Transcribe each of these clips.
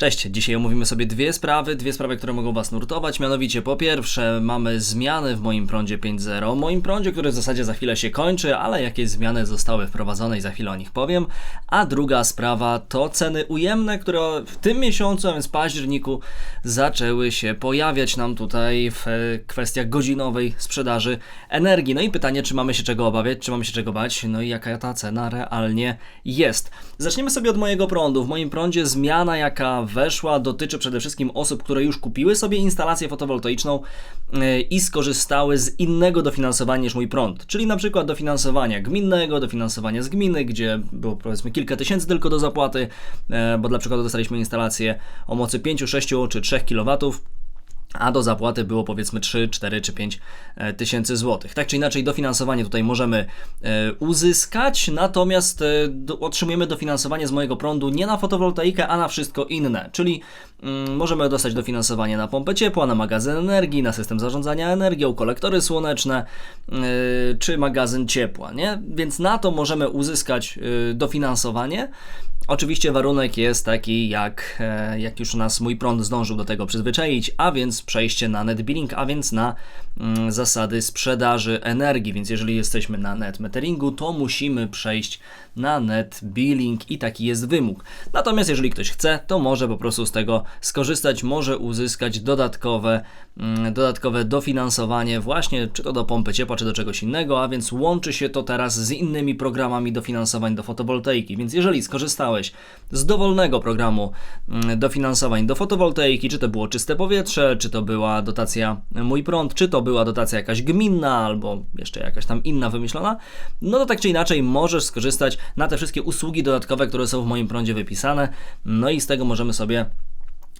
Cześć, dzisiaj omówimy sobie dwie sprawy, dwie sprawy, które mogą Was nurtować. Mianowicie, po pierwsze, mamy zmiany w moim prądzie 5.0, moim prądzie, który w zasadzie za chwilę się kończy, ale jakieś zmiany zostały wprowadzone i za chwilę o nich powiem. A druga sprawa to ceny ujemne, które w tym miesiącu, a więc październiku, zaczęły się pojawiać nam tutaj w kwestiach godzinowej sprzedaży energii. No i pytanie, czy mamy się czego obawiać, czy mamy się czego bać, no i jaka ta cena realnie jest. Zaczniemy sobie od mojego prądu. W moim prądzie zmiana, jaka weszła, dotyczy przede wszystkim osób, które już kupiły sobie instalację fotowoltaiczną e, i skorzystały z innego dofinansowania niż mój prąd. Czyli na przykład dofinansowania gminnego, dofinansowania z gminy, gdzie było powiedzmy kilka tysięcy tylko do zapłaty, e, bo dla przykładu dostaliśmy instalację o mocy 5, 6 czy 3 kW a do zapłaty było powiedzmy 3, 4 czy 5 e, tysięcy złotych. Tak czy inaczej, dofinansowanie tutaj możemy e, uzyskać, natomiast e, otrzymujemy dofinansowanie z mojego prądu nie na fotowoltaikę, a na wszystko inne, czyli mm, możemy dostać dofinansowanie na pompę ciepła, na magazyn energii, na system zarządzania energią, kolektory słoneczne czy magazyn ciepła, nie? Więc na to możemy uzyskać dofinansowanie. Oczywiście warunek jest taki, jak, e, jak już nas mój prąd zdążył do tego przyzwyczaić, a więc przejście na net billing, a więc na mm, zasady sprzedaży energii. Więc jeżeli jesteśmy na net meteringu, to musimy przejść na net billing i taki jest wymóg. Natomiast jeżeli ktoś chce, to może po prostu z tego skorzystać, może uzyskać dodatkowe, mm, dodatkowe dofinansowanie właśnie czy to do pompy ciepła, czy do czegoś innego, a więc łączy się to teraz z innymi programami dofinansowań do fotowoltaiki. Więc jeżeli skorzystałeś z dowolnego programu mm, dofinansowań do fotowoltaiki, czy to było czyste powietrze, czy to była dotacja Mój Prąd, czy to była dotacja jakaś gminna, albo jeszcze jakaś tam inna wymyślona, no to tak czy inaczej możesz skorzystać na te wszystkie usługi dodatkowe, które są w moim prądzie wypisane, no i z tego możemy sobie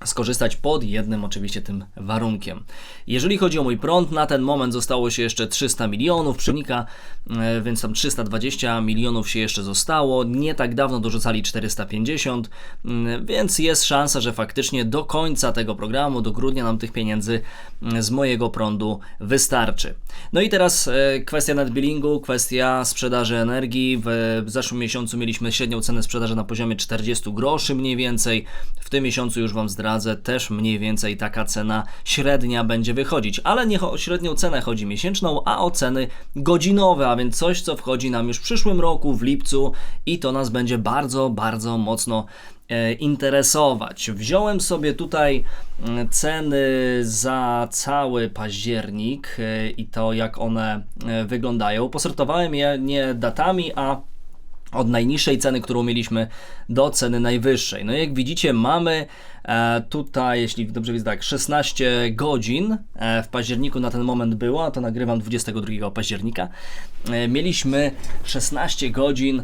skorzystać pod jednym oczywiście tym warunkiem. Jeżeli chodzi o mój prąd, na ten moment zostało się jeszcze 300 milionów przenika, e, więc tam 320 milionów się jeszcze zostało. Nie tak dawno dorzucali 450, mm, więc jest szansa, że faktycznie do końca tego programu, do grudnia nam tych pieniędzy mm, z mojego prądu wystarczy. No i teraz e, kwestia nadbillingu, kwestia sprzedaży energii. W zeszłym miesiącu mieliśmy średnią cenę sprzedaży na poziomie 40 groszy mniej więcej. W tym miesiącu już Wam zdradzę Też mniej więcej taka cena średnia będzie wychodzić, ale nie o średnią cenę chodzi miesięczną, a o ceny godzinowe, a więc coś, co wchodzi nam już w przyszłym roku, w lipcu i to nas będzie bardzo, bardzo mocno e, interesować. Wziąłem sobie tutaj mm, ceny za cały październik e, i to jak one e, wyglądają. Posortowałem je nie datami, a od najniższej ceny, którą mieliśmy, do ceny najwyższej. No jak widzicie, mamy tutaj, jeśli dobrze widzę, tak, 16 godzin e, w październiku na ten moment było, a to nagrywam 22 października. E, mieliśmy 16 godzin,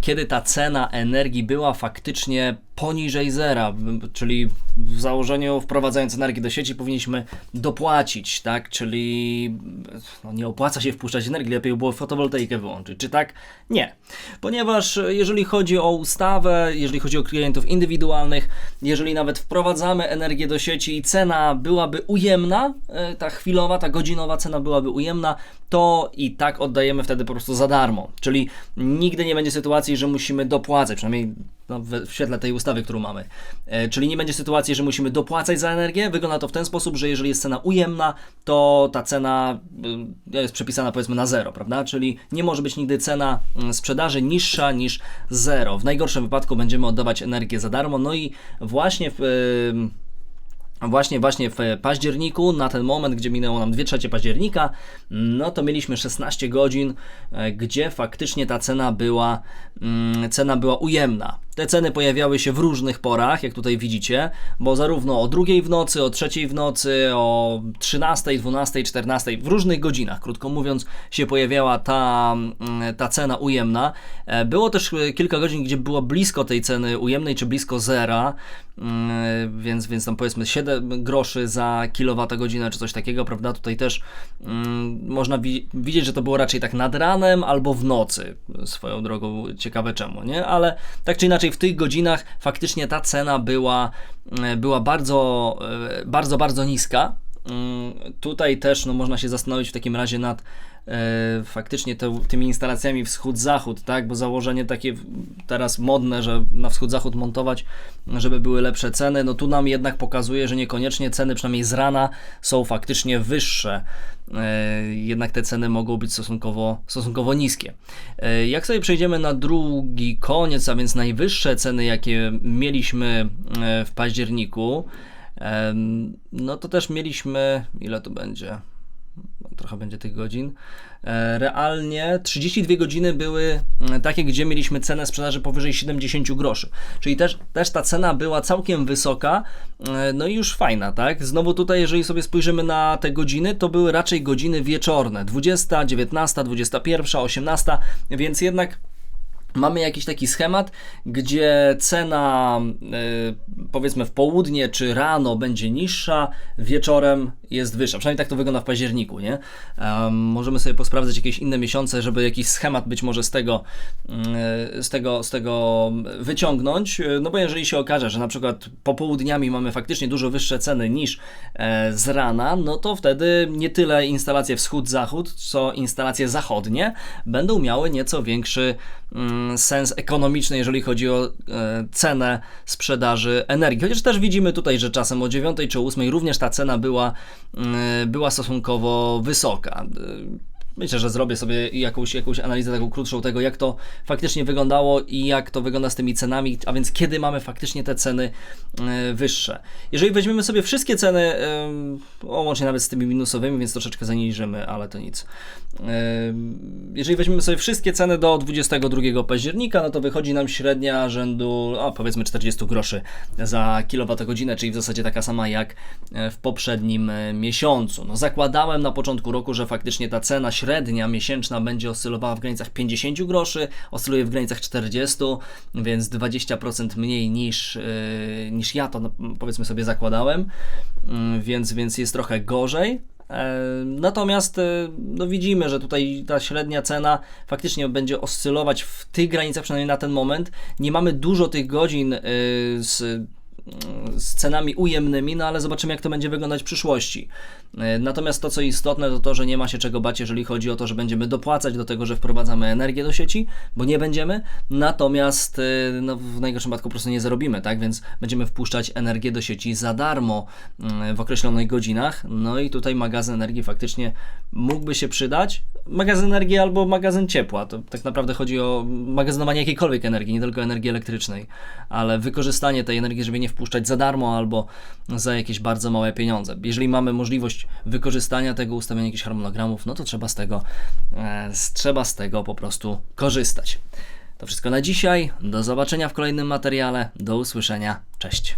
kiedy ta cena energii była faktycznie poniżej zera, czyli w założeniu wprowadzając energię do sieci powinniśmy dopłacić, tak? Czyli no, nie opłaca się wpuszczać energii, lepiej było fotowoltaikę wyłączyć. Czy tak? Nie. Ponieważ jeżeli chodzi o ustawę, jeżeli chodzi o klientów indywidualnych, jeżeli nawet wprowadzamy energię do sieci i cena byłaby ujemna, e, ta chwilowa, ta godzinowa cena byłaby ujemna, to i tak oddajemy wtedy po prostu za darmo. Czyli nigdy nie będzie sytuacji, że musimy dopłacać, przynajmniej no, w świetle tej ustawy, którą mamy. E, czyli nie będzie sytuacji, że musimy dopłacać za energię. Wygląda to w ten sposób, że jeżeli jest cena ujemna, to ta cena y, jest przepisana powiedzmy na zero, prawda? Czyli nie może być nigdy cena mm, sprzedaży niższa niż zero. W najgorszym wypadku będziemy oddawać energię za darmo. No i właśnie w. Y, Właśnie, właśnie w październiku, na ten moment, gdzie minęło nam 2 trzecie października, no to mieliśmy 16 godzin, e, gdzie faktycznie ta cena była, mm, cena była ujemna. Te ceny pojawiały się w różnych porach, jak tutaj widzicie, bo zarówno o drugiej w nocy, o trzeciej w nocy, o 13, 12, 14, w różnych godzinach, krótko mówiąc, się pojawiała ta, mm, ta cena ujemna. E, było też e, kilka godzin, gdzie było blisko tej ceny ujemnej, czy blisko zera, mm, więc, więc tam powiedzmy 7 groszy za kilowatogodzinę, czy coś takiego, prawda? Tutaj też mm, można wi widzieć, że to było raczej tak nad ranem albo w nocy, swoją drogą, ciekawe czemu, nie? Ale tak czy inaczej, inaczej w tych godzinach faktycznie ta cena była, e, była bardzo, e, bardzo, bardzo niska. Mm, Tutaj też no, można się zastanowić w takim razie nad e, faktycznie te, tymi instalacjami wschód-zachód, tak? Bo założenie takie teraz modne, że na wschód-zachód montować, żeby były lepsze ceny, no tu nam jednak pokazuje, że niekoniecznie ceny, przynajmniej z rana, są faktycznie wyższe. E, jednak te ceny mogą być stosunkowo, stosunkowo niskie. E, Jak sobie przejdziemy na drugi koniec, a więc najwyższe ceny, jakie mieliśmy e, w październiku, no to też mieliśmy, ile to będzie? No, trochę będzie tych godzin. E, Realnie 32 godziny były e, takie, gdzie mieliśmy cenę sprzedaży powyżej 70 groszy. Czyli też, też ta cena była całkiem wysoka, e, no i już fajna, tak? Znowu tutaj, jeżeli sobie spojrzymy na te godziny, to były raczej godziny wieczorne. 20, 19, 21, 18, więc jednak Mamy jakiś taki schemat, gdzie cena y, powiedzmy w południe czy rano będzie niższa, wieczorem jest wyższa. Przynajmniej tak to wygląda w październiku, nie? Em, możemy sobie posprawdzać jakieś inne miesiące, żeby jakiś schemat być może z tego, y, z tego, z tego wyciągnąć. Y, No bo jeżeli się okaże, że na przykład popołudniami mamy faktycznie dużo wyższe ceny niż e, z rana, no to wtedy nie tyle instalacje wschód-zachód, co instalacje zachodnie będą miały nieco większy mm, sens ekonomiczny, jeżeli chodzi o e, cenę sprzedaży energii. Chociaż też widzimy tutaj, że czasem o 9 czy 8 również ta cena była, mm, była stosunkowo wysoka. Myślę, że zrobię sobie jakąś, jakąś analizę taką krótszą tego, jak to faktycznie wyglądało i jak to wygląda z tymi cenami, a więc kiedy mamy faktycznie te ceny e, wyższe. Jeżeli weźmiemy sobie wszystkie ceny, e, łącznie nawet z tymi minusowymi, więc troszeczkę zaniżymy, ale to nic. E, Jeżeli weźmiemy sobie wszystkie ceny do 22 października, no to wychodzi nam średnia rzędu, powiedzmy 40 groszy za kilowatogodzinę, czyli w zasadzie taka sama jak w poprzednim miesiącu. No, zakładałem na początku roku, że faktycznie ta cena średnia miesięczna będzie oscylowała w granicach 50 groszy, oscyluje w granicach 40, więc 20% mniej niż, e, niż ja to no, powiedzmy sobie zakładałem, Mm, więc, więc jest trochę gorzej. E, Natomiast e, no widzimy, że tutaj ta średnia cena faktycznie będzie oscylować w tych granicach, przynajmniej na ten moment. Nie mamy dużo tych godzin z, z cenami ujemnymi, no ale zobaczymy, jak to będzie wyglądać w przyszłości. E, Natomiast to, co istotne, to to, że nie ma się czego bać, jeżeli chodzi o to, że będziemy dopłacać do tego, że wprowadzamy energię do sieci, bo nie będziemy. Natomiast e, no, w najgorszym przypadku po prostu nie zarobimy, tak? Więc będziemy wpuszczać energię do sieci za darmo mm, w określonych godzinach. No i tutaj magazyn energii faktycznie mógłby się przydać. Magazyn energii albo magazyn ciepła. To tak naprawdę chodzi o magazynowanie jakiejkolwiek energii, nie tylko energii elektrycznej, ale wykorzystanie tej energii, żeby nie wpuszczać za darmo albo za jakieś bardzo małe pieniądze. Jeżeli mamy możliwość wykorzystania tego, ustawienia jakichś harmonogramów, no to trzeba z tego, e, trzeba z tego po prostu korzystać. To wszystko na dzisiaj. Do zobaczenia w kolejnym materiale. Do usłyszenia. Cześć.